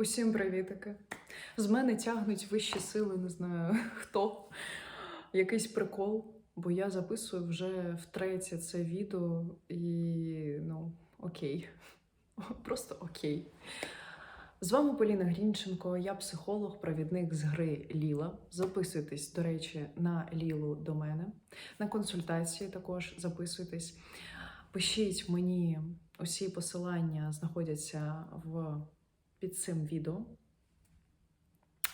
Усім привітики. З мене тягнуть вищі сили, не знаю хто. Якийсь прикол, бо я записую вже втретє це відео і ну, окей. Просто окей. З вами Поліна Грінченко, я психолог, провідник з гри Ліла. Записуйтесь, до речі, на Лілу до мене. На консультації також записуйтесь. Пишіть мені усі посилання знаходяться в під цим відео.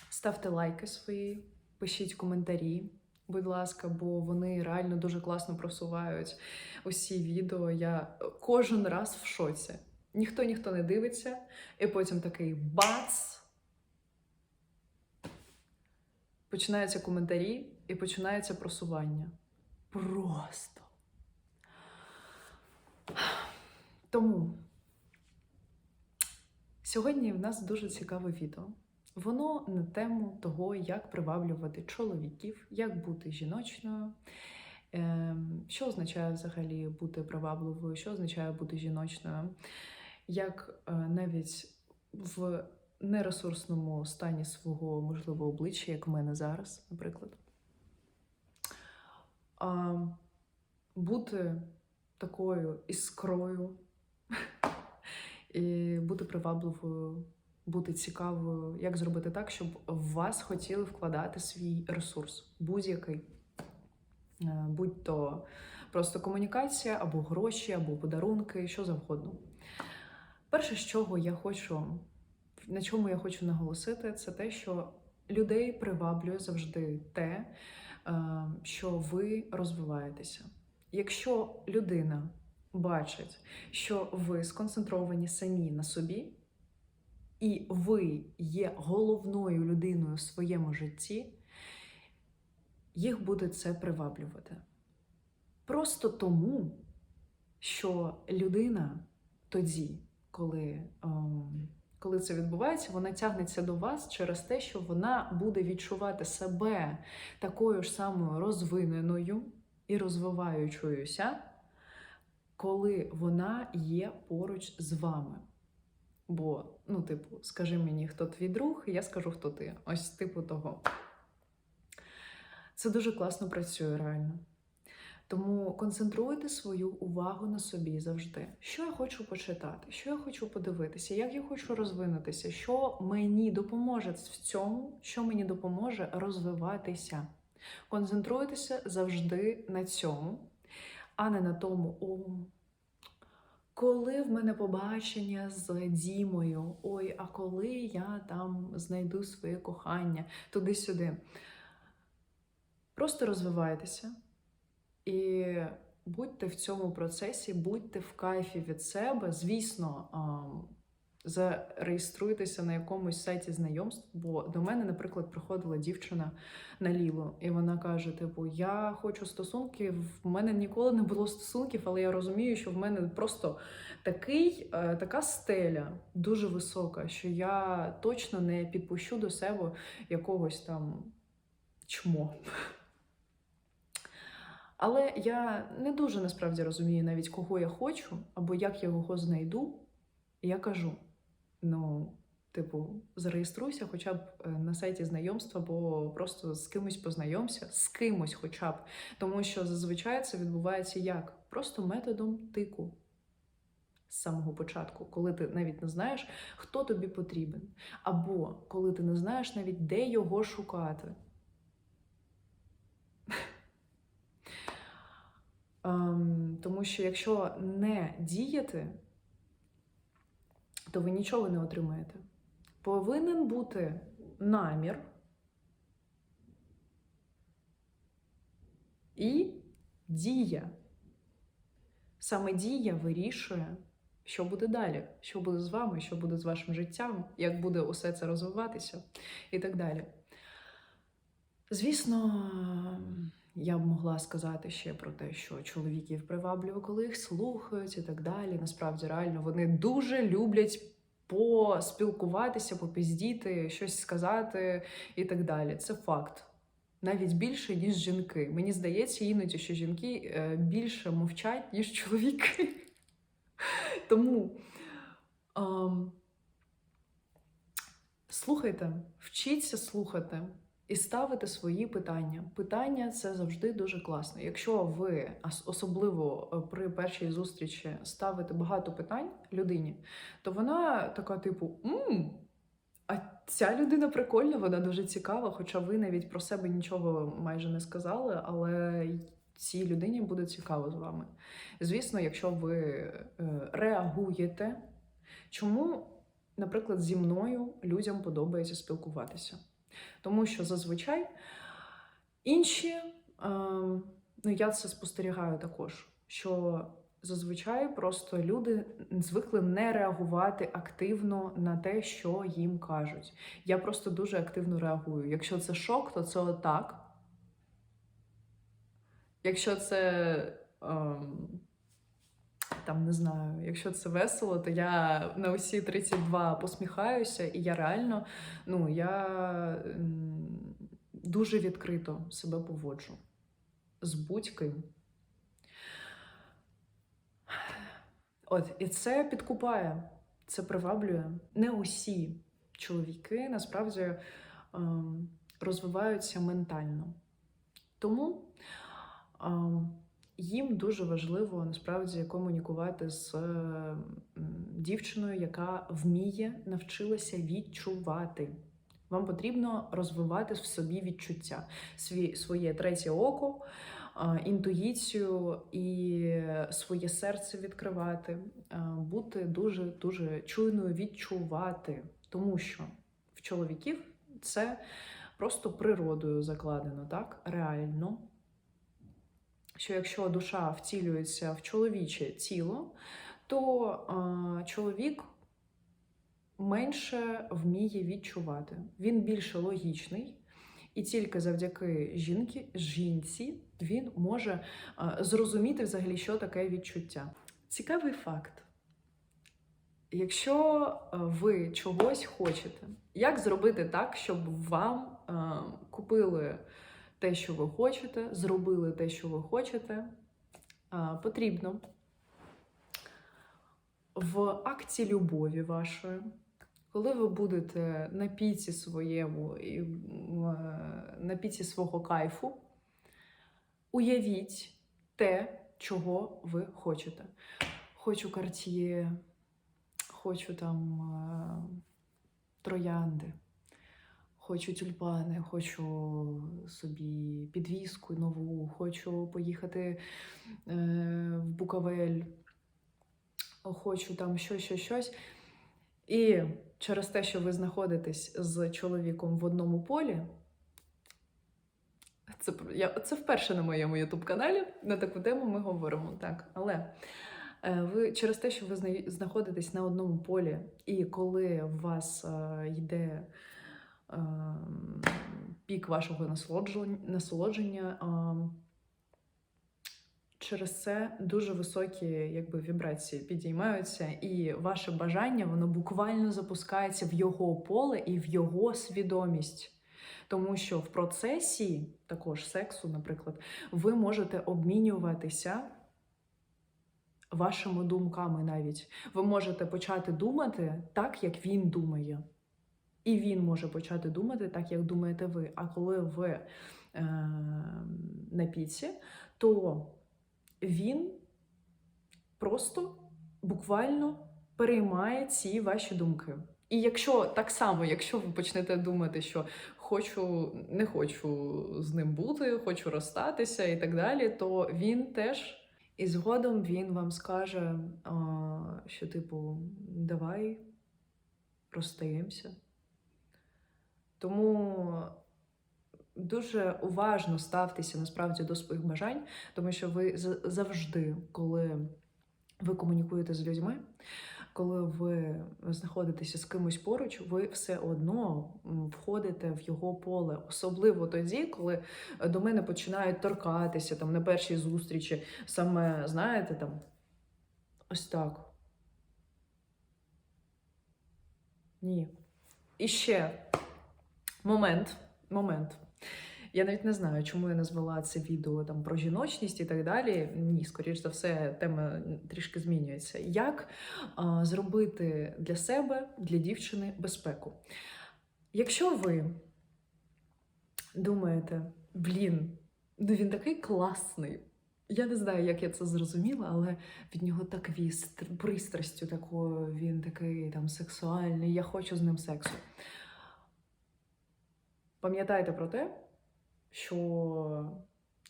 Ставте лайки свої, пишіть коментарі, будь ласка, бо вони реально дуже класно просувають усі відео. Я кожен раз в шоці. Ніхто ніхто не дивиться, і потім такий бац. Починаються коментарі і починається просування. Просто. Тому Сьогодні в нас дуже цікаве відео. Воно на тему того, як приваблювати чоловіків, як бути жіночною, ем, що означає взагалі бути привабливою, що означає бути жіночною, як е, навіть в нересурсному стані свого можливо обличчя, як в мене зараз, наприклад, бути такою іскрою і бути привабливою, бути цікавою, як зробити так, щоб в вас хотіли вкладати свій ресурс, будь-який. Е, Будь то просто комунікація, або гроші, або подарунки, що завгодно. Перше, з чого я хочу, на чому я хочу наголосити, це те, що людей приваблює завжди те, е, що ви розвиваєтеся. Якщо людина бачить, що ви сконцентровані самі на собі, і ви є головною людиною в своєму житті, їх буде це приваблювати. Просто тому, що людина тоді, коли, ем, коли це відбувається, вона тягнеться до вас через те, що вона буде відчувати себе такою ж самою розвиненою і розвиваючоюся, коли вона є поруч з вами. Бо, ну, типу, скажи мені, хто твій друг, і я скажу, хто ти. Ось типу того. Це дуже класно працює реально. Тому концентруйте свою увагу на собі завжди. Що я хочу почитати, що я хочу подивитися, як я хочу розвинутися, що мені допоможе в цьому, що мені допоможе розвиватися. Концентруйтеся завжди на цьому, а не на тому, о, коли в мене побачення з Дімою, ой, а коли я там знайду своє кохання туди-сюди. Просто розвивайтеся і будьте в цьому процесі, будьте в кайфі від себе. Звісно, зареєструйтеся на якомусь сайті знайомств, бо до мене, наприклад, приходила дівчина на лілу, і вона каже: Типу, я хочу стосунків, в мене ніколи не було стосунків, але я розумію, що в мене просто такий, е, така стеля дуже висока, що я точно не підпущу до себе якогось там чмо. Але я не дуже насправді розумію навіть, кого я хочу, або як я його знайду. Я кажу: ну, типу, зареєструйся хоча б е, на сайті знайомства, або просто з кимось познайомся, з кимось хоча б. Тому що зазвичай це відбувається як? Просто методом тику. З самого початку, коли ти навіть не знаєш, хто тобі потрібен, або коли ти не знаєш навіть, де його шукати. Ем, Тому що якщо не діяти, то ви нічого не отримаєте. Повинен бути намір і дія. Саме дія вирішує, що буде далі, що буде з вами, що буде з вашим життям, як буде усе це розвиватися і так далі. Звісно, я б могла сказати ще про те, що чоловіків приваблює, коли їх слухають і так далі. Насправді, реально, вони дуже люблять поспілкуватися, попіздіти, щось сказати і так далі. Це факт. Навіть більше, ніж жінки. Мені здається, іноді, що жінки е, більше мовчать, ніж чоловіки. Тому Слухайте, вчіться слухати і ставити свої питання. Питання це завжди дуже класно. Якщо ви особливо е, при першій зустрічі ставите багато питань людині, то вона така, типу, «М, а ця людина прикольна, вона дуже цікава, хоча ви навіть про себе нічого майже не сказали, але цій людині буде цікаво з вами. Звісно, якщо ви е, реагуєте, чому, наприклад, зі мною людям подобається спілкуватися? Тому що зазвичай інші, ем, ну я це спостерігаю також, що зазвичай просто люди звикли не реагувати активно на те, що їм кажуть. Я просто дуже активно реагую. Якщо це шок, то це отак. Якщо це. Ем, там не знаю, якщо це весело, то я на усі 32 посміхаюся, і я реально, ну я дуже відкрито себе поводжу з будь-ким. От, і це підкупає, це приваблює. Не усі чоловіки насправді ем, розвиваються ментально. Тому ем, їм дуже важливо насправді комунікувати з е, дівчиною, яка вміє, навчилася відчувати. Вам потрібно розвивати в собі відчуття, своє третє око, інтуїцію і своє серце відкривати, бути дуже дуже чуйною, відчувати, тому що в чоловіків це просто природою закладено, так реально. Що якщо душа втілюється в чоловіче тіло, то чоловік менше вміє відчувати. Він більше логічний, і тільки завдяки жінки, жінці він може зрозуміти взагалі, що таке відчуття. Цікавий факт. Якщо ви чогось хочете, як зробити так, щоб вам купили те, що ви хочете, зробили те, що ви хочете, потрібно в акті любові вашої, коли ви будете на піці своєму е, на піці свого кайфу, уявіть те, чого ви хочете. Хочу карт'є, хочу там е, троянди, хочу тюльпани, хочу собі підвіску нову, хочу поїхати е, в Буковель, хочу там щось, щось, щось. І через те, що ви знаходитесь з чоловіком в одному полі, це, я, це вперше на моєму ютуб-каналі. На таку тему ми говоримо. Так, але е, ви через те, що ви знаходитесь на одному полі, і коли у вас е, йде пік вашого насолодження, насолодження е, через це дуже високі якби, вібрації підіймаються, і ваше бажання воно буквально запускається в його поле і в його свідомість. Тому що в процесі також сексу, наприклад, ви можете обмінюватися вашими думками навіть. Ви можете почати думати так, як він думає. І він може почати думати так, як думаєте ви. А коли ви е, на піці, то він просто буквально переймає ці ваші думки. І якщо так само, якщо ви почнете думати, що хочу, не хочу з ним бути, хочу розстатися і так далі, то він теж. І згодом він вам скаже, що, типу, давай розстаємося. Тому дуже уважно ставтеся насправді до своїх бажань, тому що ви завжди, коли ви комунікуєте з людьми, коли ви знаходитеся з кимось поруч, ви все одно входите в його поле, особливо тоді, коли до мене починають торкатися там на першій зустрічі, саме знаєте, там ось так. Ні. І ще момент, момент. Я навіть не знаю, чому я назвала це відео там про жіночність і так далі. Ні, скоріш за все, тема трішки змінюється. Як а, зробити для себе, для дівчини безпеку? Якщо ви думаєте, блін, ну він такий класний. Я не знаю, як я це зрозуміла, але від нього так віст, пристрастю такою, він такий там сексуальний, я хочу з ним сексу. Пам'ятайте про те, що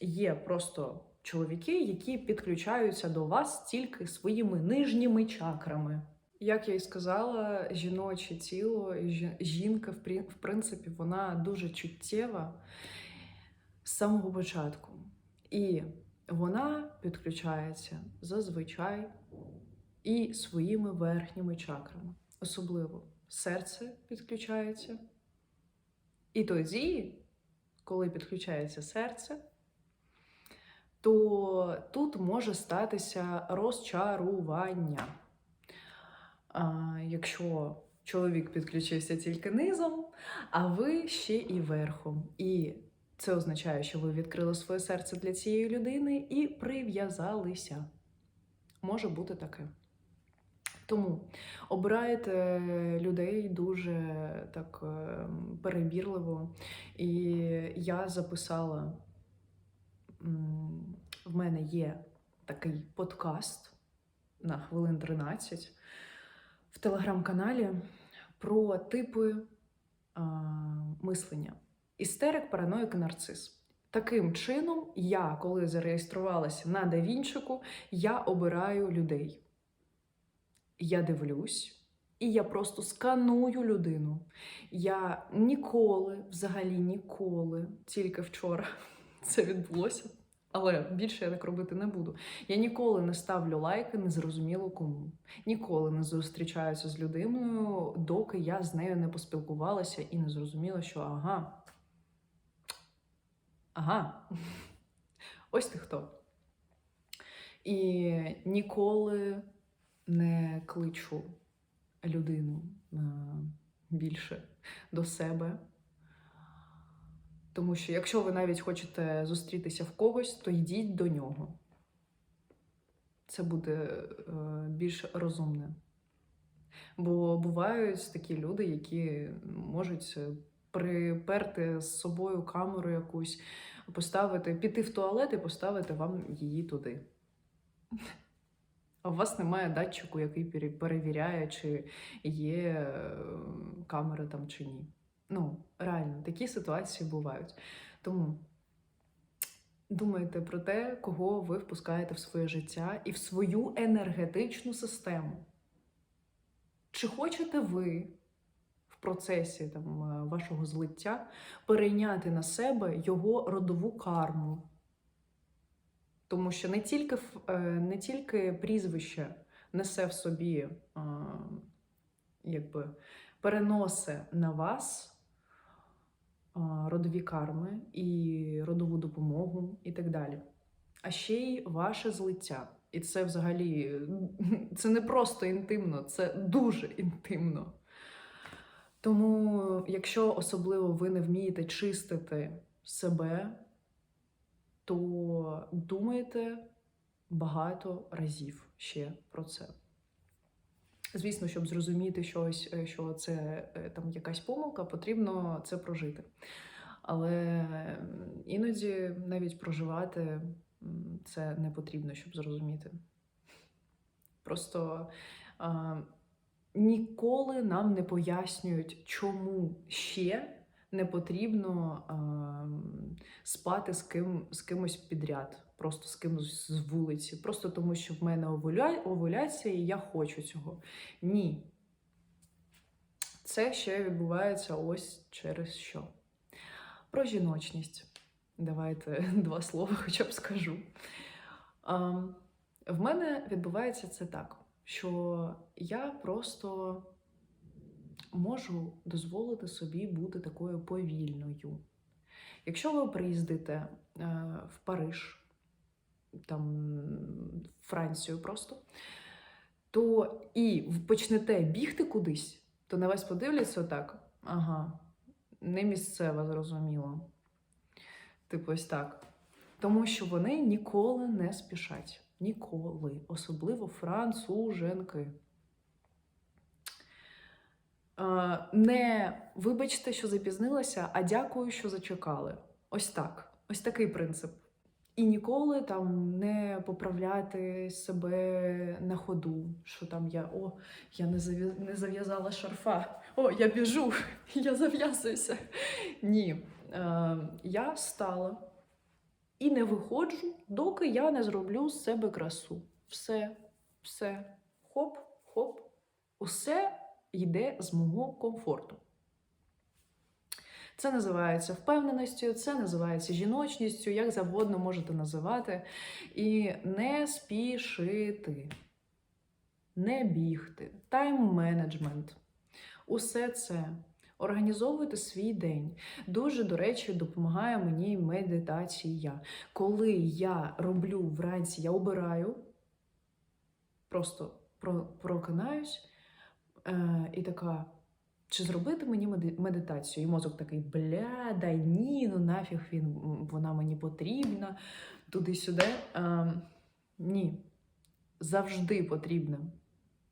є просто чоловіки, які підключаються до вас тільки своїми нижніми чакрами. Як я і сказала, жіноче тіло, жі- жінка, в принципі, вона дуже чуттєва з самого початку. І вона підключається зазвичай і своїми верхніми чакрами. Особливо серце підключається. І тоді, коли підключається серце, то тут може статися розчарування. А, якщо чоловік підключився тільки низом, а ви ще і верхом. І це означає, що ви відкрили своє серце для цієї людини і прив'язалися. Може бути таке. Тому обирайте людей дуже так е, перебірливо. І я записала, в мене є такий подкаст на хвилин 13 в телеграм-каналі про типи а, мислення: істерик, параноїк і нарцис. Таким чином, я, коли зареєструвалася на Давінчику, я обираю людей. Я дивлюсь, і я просто сканую людину. Я ніколи, взагалі ніколи, тільки вчора це відбулося, але більше я так робити не буду. Я ніколи не ставлю лайки, незрозуміло кому. Ніколи не зустрічаюся з людиною, доки я з нею не поспілкувалася і не зрозуміла, що ага. Ага. Ось ти хто. І ніколи не кличу людину е, більше до себе. Тому що якщо ви навіть хочете зустрітися в когось, то йдіть до нього. Це буде е, більш розумне. Бо бувають такі люди, які можуть приперти з собою камеру якусь, поставити, піти в туалет і поставити вам її туди. А у вас немає датчику, який перевіряє, чи є е, камера там чи ні. Ну, реально, такі ситуації бувають. Тому думайте про те, кого ви впускаєте в своє життя і в свою енергетичну систему. Чи хочете ви в процесі там, е, вашого злиття перейняти на себе його родову карму? Тому що не тільки, е, не тільки прізвище несе в собі, якби переноси на вас родові карми і родову допомогу і так далі. А ще й ваше злиття. І це взагалі це не просто інтимно, це дуже інтимно. Тому, якщо особливо ви не вмієте чистити себе, то думайте багато разів ще про це. Звісно, щоб зрозуміти щось, е, що це е, там якась помилка, потрібно це прожити. Але іноді навіть проживати це не потрібно, щоб зрозуміти. Просто а, ніколи нам не пояснюють, чому ще не потрібно м, спати з ким з кимось підряд, просто з кимось з вулиці, просто тому, що в мене овуля... овуляція, і я хочу цього. Ні. Це ще відбувається ось через що. Про жіночність. Давайте два слова хоча б скажу. А, в мене відбувається це так, що я просто можу дозволити собі бути такою повільною. Якщо ви приїздите е, в Париж, там в Францію просто, то і почнете бігти кудись, то на вас подивляться отак. Ага, не місцева, зрозуміло. Типу, ось так. Тому що вони ніколи не спішать. Ніколи. Особливо француженки. Е, Не вибачте, що запізнилася, а дякую, що зачекали. Ось так. Ось такий принцип. І ніколи там не поправляти себе на ходу, що там я о, я не не зав'язала шарфа, о, я біжу, я зав'язуюся. Ні. Е, я стала і не виходжу, доки я не зроблю з себе красу. Все, все, хоп, хоп, усе йде з мого комфорту. Це називається впевненістю, це називається жіночністю, як завгодно можете називати. І не спішити, не бігти, тайм-менеджмент. Усе це. Організовуйте свій день. Дуже, до речі, допомагає мені медитація. Коли я роблю вранці, я обираю, просто прокинаюсь і така. Чи зробити мені медитацію? І мозок такий, бля, дай ні, ну нафіг він, вона мені потрібна, туди-сюди. А, ні, завжди потрібна.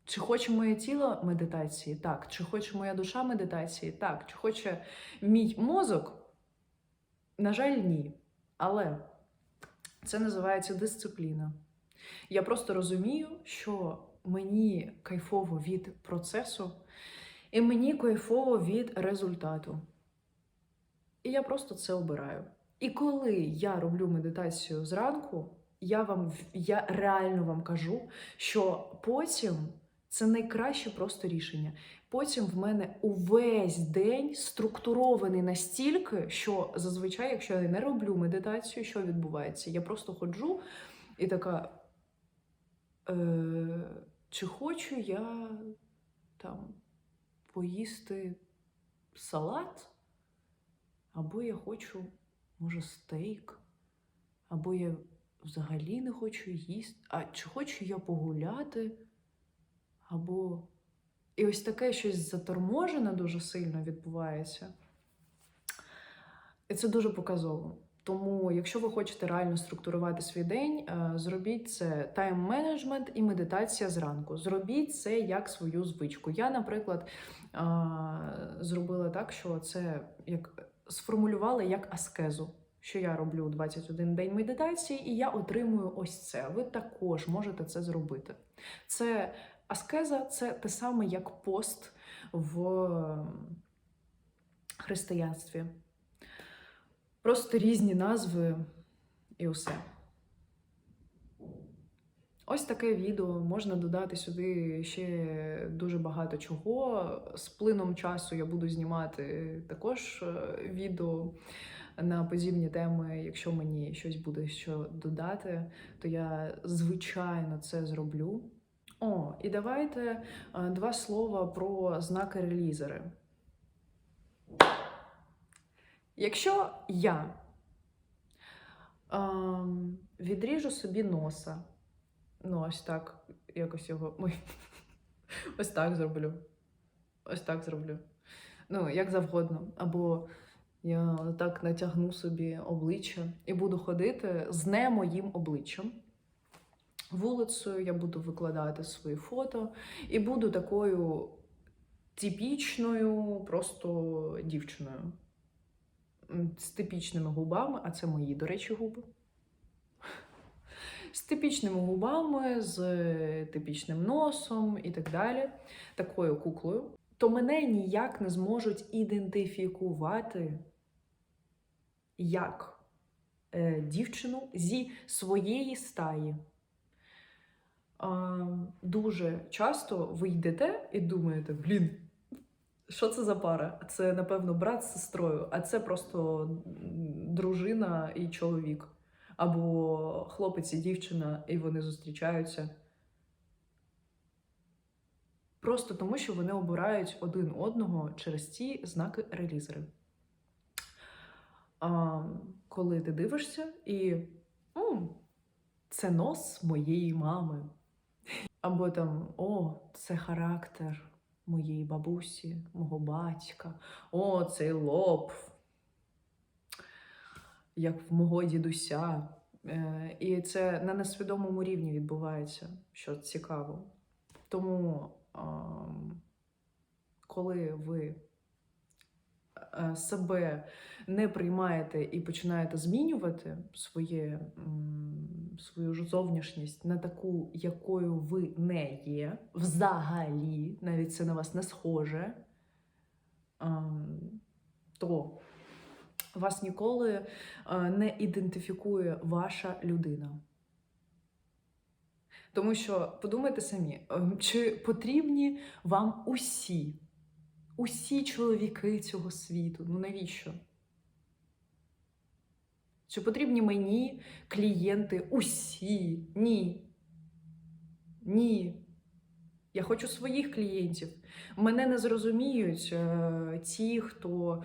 Чи хоче моє тіло медитації? Так. Чи хоче моя душа медитації? Так. Чи хоче мій мозок? На жаль, ні. Але це називається дисципліна. Я просто розумію, що мені кайфово від процесу, і мені кайфово від результату. І я просто це обираю. І коли я роблю медитацію зранку, я вам я реально вам кажу, що потім це найкраще просто рішення. Потім в мене увесь день структурований настільки, що зазвичай, якщо я не роблю медитацію, що відбувається? Я просто ходжу і така. Е, чи хочу я там поїсти салат? Або я хочу, може, стейк, або я взагалі не хочу їсти. А чи хочу я погуляти? Або. І ось таке щось заторможене дуже сильно відбувається. І це дуже показово. Тому, якщо ви хочете реально структурувати свій день, е, зробіть це тайм-менеджмент і медитація зранку. Зробіть це як свою звичку. Я, наприклад, е, зробила так, що це як сформулювала як аскезу. Що я роблю 21 день медитації, і я отримую ось це. Ви також можете це зробити. Це аскеза це те саме, як пост в християнстві. Просто різні назви і усе. Ось таке відео. Можна додати сюди ще дуже багато чого. З плином часу я буду знімати також е, відео на подібні теми. Якщо мені щось буде що додати, то я звичайно це зроблю. О, і давайте е, два слова про знаки релізери. Якщо я ем, відріжу собі носа, ну ось так, якось його. Ой, ось так зроблю. Ось так зроблю. Ну, як завгодно. Або я так натягну собі обличчя і буду ходити з не моїм обличчям. Вулицею я буду викладати свої фото і буду такою типічною просто дівчиною з типічними губами, а це мої, до речі, губи. З типічними губами, з типічним носом і так далі, такою куклою, то мене ніяк не зможуть ідентифікувати як е, дівчину зі своєї стаї. А, дуже часто ви йдете і думаєте, блін, що це за пара? Це, напевно, брат з сестрою, а це просто дружина і чоловік. Або хлопець і дівчина, і вони зустрічаються. Просто тому, що вони обирають один одного через ці знаки релізери. А, коли ти дивишся і «М, це нос моєї мами. Або там о, це характер моєї бабусі, мого батька, о, цей лоб, як в мого дідуся. Е, І це на несвідомому рівні відбувається, що цікаво. Тому, коли ви себе не приймаєте і починаєте змінювати своє, свою зовнішність на таку, якою ви не є, взагалі, навіть це на вас не схоже, ем, то вас ніколи е, не ідентифікує ваша людина. Тому що подумайте самі, ем, чи потрібні вам усі, усі чоловіки цього світу? Ну навіщо? Чи потрібні мені клієнти усі? Ні. Ні. Я хочу своїх клієнтів. Мене не зрозуміють е, ті, хто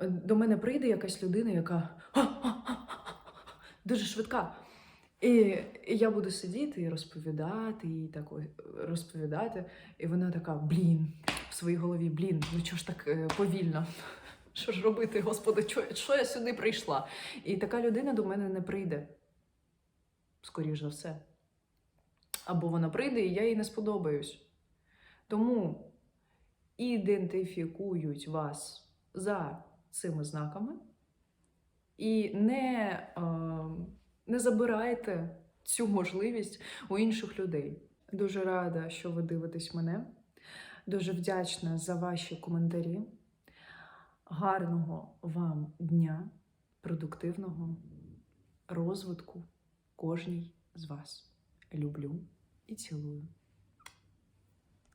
е, до мене прийде якась людина, яка дуже швидка. І я буду сидіти і розповідати, і так розповідати. І вона така: блін, в своїй голові, блін, ну чого ж так е, повільно? Що ж робити, господи, що, що я сюди прийшла? І така людина до мене не прийде, скоріш за все. Або вона прийде, і я їй не сподобаюсь. Тому ідентифікують вас за цими знаками і не, е, не забирайте цю можливість у інших людей. Дуже рада, що ви дивитесь мене. Дуже вдячна за ваші коментарі. Гарного вам дня, продуктивного розвитку кожній з вас. Люблю і цілую.